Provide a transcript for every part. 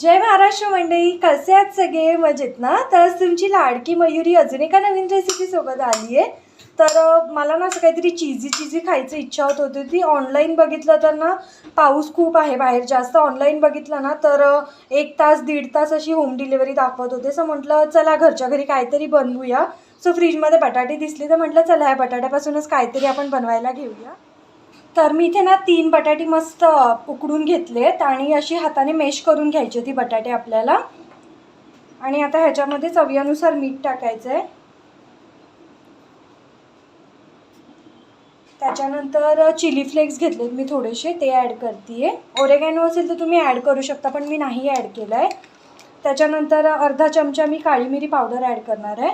जय महाराष्ट्र मंडळी कसे आहात सगळे? मजेत ना? तर तुमची लाडकी मयुरी अजून एका नवीन रेसिपीसोबत आली आहे. तर मला ना असं काहीतरी चिझी चिझी खायची इच्छा होत होती. ती ऑनलाईन बघितलं तर ना पाऊस खूप आहे बाहेर. जास्त ऑनलाईन बघितलं ना तर एक तास दीड तास अशी होम डिलिव्हरी दाखवत होते. सो म्हटलं चला घरच्या घरी काहीतरी बनवूया. सो फ्रीजमध्ये बटाटे दिसले तर म्हटलं चला ह्या बटाट्यापासूनच काहीतरी आपण बनवायला घेऊया. तर मी इथे ना तीन बटाटे मस्त उकडून घेतलेत आणि अशी हाताने मेश करून घ्यायची ती बटाटे आपल्याला. आणि आता ह्याच्यामध्ये चवीनुसार मीठ टाकायचं आहे त्याच्यानंतर चिली फ्लेक्स घेतलेत मी थोडेसे ते ॲड करते ओरेगॅनो असेल तर तुम्ही ॲड करू शकता पण मी नाही ॲड केलं आहे त्याच्यानंतर अर्धा चमचा मी काळी मिरी पावडर ॲड करणार आहे.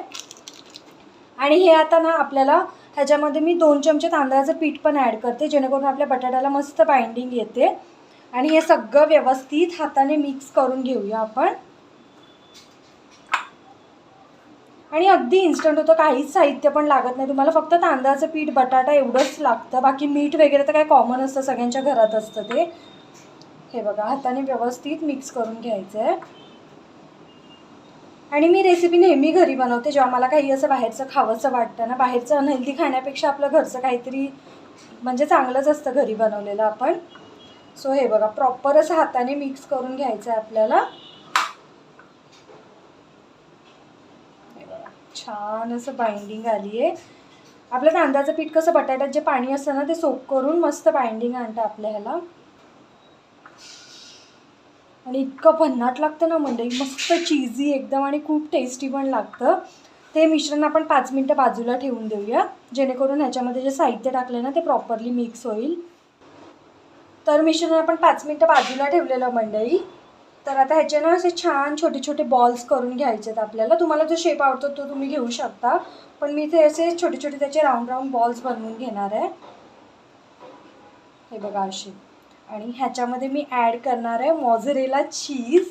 आणि हे आता ना आपल्याला ह्याच्यामध्ये मी दोन चमचे तांदळाचं पीठ पण ॲड करते जेणेकरून आपल्या बटाट्याला मस्त बाइंडिंग येते. आणि हे सगळं व्यवस्थित हाताने मिक्स करून घेऊया आपण. आणि अगदी इन्स्टंट होतं काहीच साहित्य पण लागत नाही. तुम्हाला फक्त तांदळाचं पीठ बटाटा एवढंच लागतं. बाकी मीठ वगैरे तर काय कॉमन असतं सगळ्यांच्या घरात असतं ते. हे बघा हाताने व्यवस्थित मिक्स करून घ्यायचं आहे आणि मी रेसिपी नेहमी घरी बनवते जेव्हा मला काही असं बाहेरचं खावंसं वाटतं ना बाहेरचं अनहेल्दी खाण्यापेक्षा आपलं घरचं काहीतरी म्हणजे चांगलंच असतं घरी बनवलेलं आपण. सो हे बघा प्रॉपर असं हाताने मिक्स करून घ्यायचं आहे आपल्याला छान असं बाइंडिंग आली आहे आपलं तांदळाचं पीठ कसं बटाट्यात जे पाणी असतं ना ते सोप करून मस्त बाइंडिंग आणतं आपल्या ह्याला आणि इतकं भन्नाट लागतं ना मंडई. मस्त चीझी एकदम आणि खूप टेस्टी पण लागतं. ते मिश्रण आपण पाच मिनटं बाजूला ठेवून देऊया. जेणेकरून ह्याच्यामध्ये जे साहित्य टाकले ना ते प्रॉपरली मिक्स होईल. तर मिश्रण आपण पाच मिनटं बाजूला ठेवलेलं मंडई. तर आता ह्याचे ना असे छान छोटे छोटे बॉल्स करून घ्यायचे आहेत आपल्याला. तुम्हाला जो शेप आवडतो तो तुम्ही घेऊ शकता. पण मी ते असे छोटे छोटे त्याचे राऊंड राऊंड बॉल्स बनवून घेणार आहे. हे बघा असे. आणि ह्याच्यामध्ये मी ॲड करणार आहे मॉझरेला चीज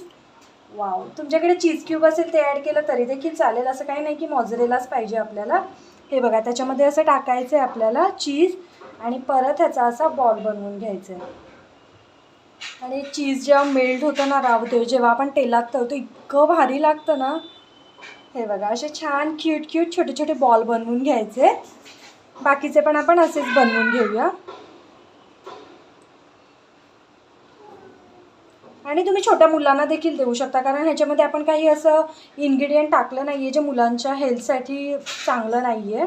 वाव तुमच्याकडे चीज क्यूब असेल ते ॲड केलं तरी देखील चालेल. असं काही नाही की मॉझरेलाच पाहिजे आपल्याला. हे बघा त्याच्यामध्ये असं टाकायचं आहे आपल्याला चीज आणि परत ह्याचा असा बॉल बनवून घ्यायचा आहे आणि चीज जेव्हा मेल्ट होतं ना रावते जेव्हा आपण तेलात तळतो इतकं भारी लागतं ना. हे बघा असे छान क्यूट क्यूट छोटे छोटे बॉल बनवून घ्यायचे. बाकीचे पण आपण असेच बनवून घेऊया. आणि तुम्ही छोट्या मुलांना देखील देऊ शकता. कारण ह्याच्यामध्ये आपण काही असं इन्ग्रेडियंट टाकलं नाही आहे जे मुलांच्या हेल्थसाठी चांगलं नाही आहे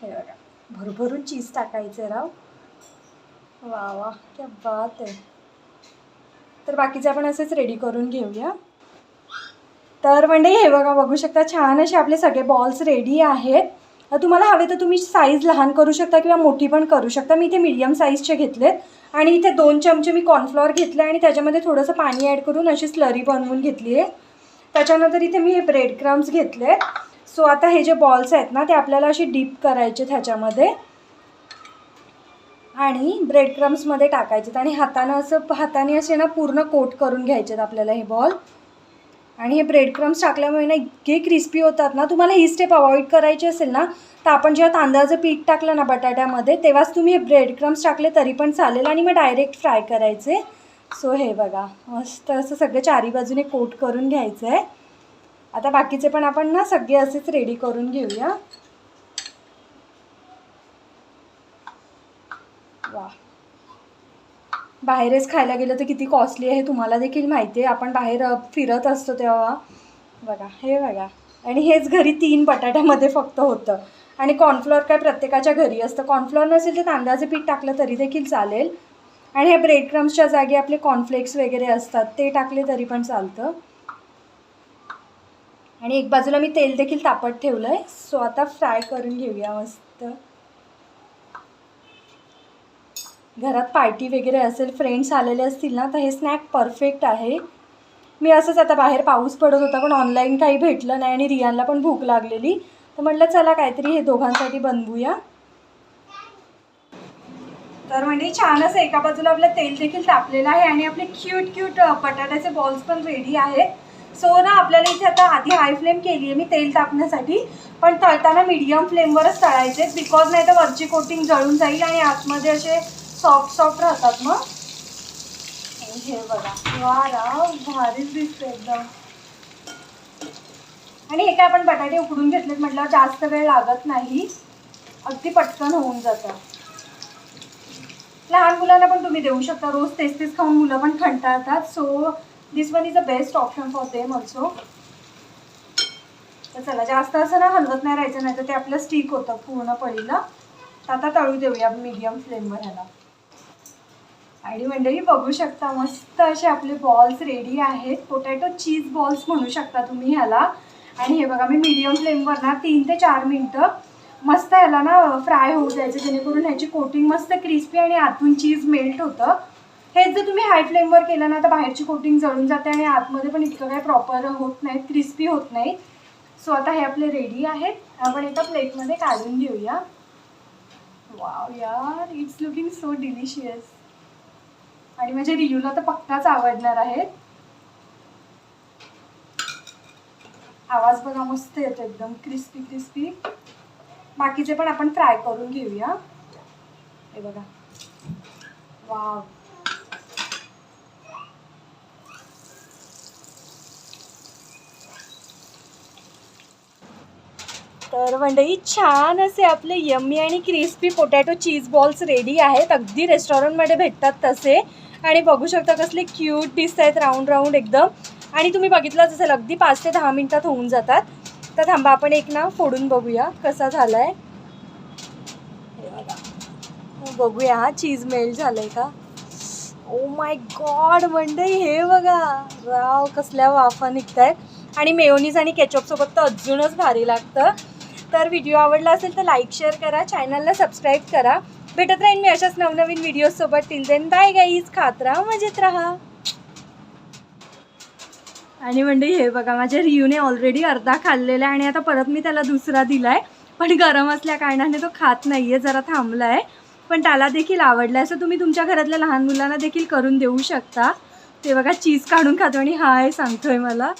हे बघा भरभरून चीज टाकायचं आहे राव. वा वा क्या बात आहे. तर बाकीचे आपण असेच रेडी करून घेऊया. तर म्हणजे हे बघा बघू शकता छान असे आपले सगळे बॉल्स रेडी आहेत. तर तुम्हाला हवे तर तुम्ही साईज लहान करू शकता किंवा मोठी पण करू शकता. मी इथे मीडियम साईजचे घेतलेत. आणि इथे दोन चमचे मी कॉर्नफ्लॉवर घेतले आणि त्याच्यामध्ये थोडंसं पाणी ॲड करून अशी स्लरी बनवून घेतली आहे. त्याच्यानंतर इथे मी हे ब्रेड क्रम्स घेतले सो आता हे जे बॉल्स आहेत ना ते आपल्याला असे डीप करायचे त्याच्यामध्ये आणि ब्रेड क्रम्समध्ये टाकायचे आणि हातानं असं हाताने असे ना पूर्ण कोट करून घ्यायचे आपल्याला हे बॉल आणि हे ब्रेड क्रम्स टाकल्यामुळे ना इतके क्रिस्पी होतात ना तुम्हाला ही स्टेप अवॉइड करायची असेल ना तर आपण जेव्हा तांदळाचं पीठ टाकलं ना बटाट्यामध्ये तेव्हाच तुम्ही हे ब्रेड क्रम्स टाकले तरी पण चालेल आणि मग डायरेक्ट फ्राय करायचे. सो हे बघा मस्त असं सगळं चारी बाजूने कोट करून घ्यायचं आहे आता बाकीचे पण आपण ना सगळे असेच रेडी करून घेऊया वा बाहेरच खायला गेलं तर किती कॉस्टली आहे तुम्हाला देखील माहिती आहे. आपण बाहेर फिरत असतो तेव्हा. बघा हे बघा. आणि हेच घरी तीन बटाट्यामध्ये फक्त होतं. आणि कॉर्नफ्लॉवर काय प्रत्येकाच्या घरी असतं. कॉर्नफ्लोअर नसेल तर तांदळाचं पीठ टाकलं तरी देखील चालेल. आणि हे ब्रेड क्रम्सच्या जागी आपले कॉर्नफ्लेक्स वगैरे असतात. ते टाकले तरी पण चालतं. आणि एक बाजूला मी तेल देखील तापत ठेवलं आहे सो आता फ्राय करून घेऊया मस्त. घरात पार्टी वगैरे असेल फ्रेंड्स आलेले असतील ना तर हे स्नॅक परफेक्ट आहे. मी असंच आता बाहेर पाऊस पडत होता पण ऑनलाईन काही भेटलं नाही आणि रियानला पण भूक लागलेली. तर म्हटलं चला काहीतरी हे दोघांसाठी बनवूया. तर म्हणजे छानच एका बाजूला आपलं तेल देखील तापलेलं आहे आणि आपले क्यूट क्यूट बटाट्याचे बॉल्स पण रेडी आहेत. सो ना आपल्याला इथे आता आधी हाय फ्लेम केली आहे मी तेल तापण्यासाठी पण तळताना मीडियम फ्लेमवरच तळायचे बिकॉज नाही तर वरची कोटिंग जळून जाईल आणि आतमध्ये असे सॉफ्ट सॉफ्ट राहतात मग? हे बघा वारा भारीच दिसते एकदम. आणि हे काय आपण बटाटे उकडून घेतलेत म्हटल्यावर जास्त वेळ लागत नाही. अगदी पटकन होऊन जातं. लहान मुलांना पण तुम्ही देऊ शकता. रोज तेच तेच खाऊन मुलं पण खंटाळतात so this one is a best option for them also तर चला जास्त असं ना हलवत नाही राहायचं नाही तर ते आपलं स्टिक होतं पूर्ण पळीला तर आता तळू देऊया मीडियम फ्लेमवर ह्याला. आणि मंडळी बघू शकता मस्त असे आपले बॉल्स रेडी आहेत. पोटॅटो चीज बॉल्स म्हणू शकता तुम्ही ह्याला. आणि हे बघा मी मिडियम फ्लेमवर ना तीन ते चार मिनटं मस्त ह्याला ना फ्राय होऊ द्यायचं जेणेकरून ह्याची कोटिंग मस्त क्रिस्पी आणि आतून चीज मेल्ट होतं. हेच जर तुम्ही हाय फ्लेमवर केलं ना तर बाहेरची कोटिंग जळून जाते आणि आतमध्ये पण इतकं काही प्रॉपर होत नाही क्रिस्पी होत नाही. सो आता हे आपले रेडी आहेत. आपण एका प्लेटमध्ये काढून घेऊया. वाव यार इट्स लुकिंग सो डिलिशियस आणि म्हणजे रियूला तर पक्काच आवडणार आहेत. आवाज बघा मस्त येतो एकदम क्रिस्पी क्रिस्पी बाकीचे पण आपण फ्राय करून घेऊया. हे बघा. वाव तर मंडळी छान असे आपले यम्मी आणि crispy potato cheese balls ready आहेत. अगदी रेस्टॉरंटमध्ये भेटतात तसे. आणि बघू शकता कसले क्यूट दिसत आहेत राऊंड राऊंड एकदम. आणि तुम्ही बघितलंच असेल अगदी पाच ते दहा मिनटात होऊन जातात. तर थांबा आपण एक ना फोडून बघूया कसा झाला आहे बघूया हा चीज मेल्ट झालंय का? ओ माय गॉड मंडई हे बघा. राव कसल्या वाफा निघत आहेत आणि मेयोनीज आणि केचअपसोबत तर अजूनच भारी लागतं. तर व्हिडिओ आवडला असेल तर लाईक शेअर करा. चॅनलला सबस्क्राईब करा. भेटत राहीन मी अशाच नवनवीन व्हिडिओसोबत टिल देन बाय गाईज खात राहा मजेत राहा. आणि म्हणजे हे बघा माझ्या रियूने ऑलरेडी अर्धा खाल्लेला आहे आणि आता परत मी त्याला दुसरा दिलाय. पण गरम असल्या कारणाने तो खात नाहीये जरा थांबलाय. पण त्याला देखील आवडलं असं तुम्ही तुमच्या घरातल्या लहान मुलांना देखील करून देऊ शकता. ते बघा चीज काढून खातो आणि हाय सांगतोय मला.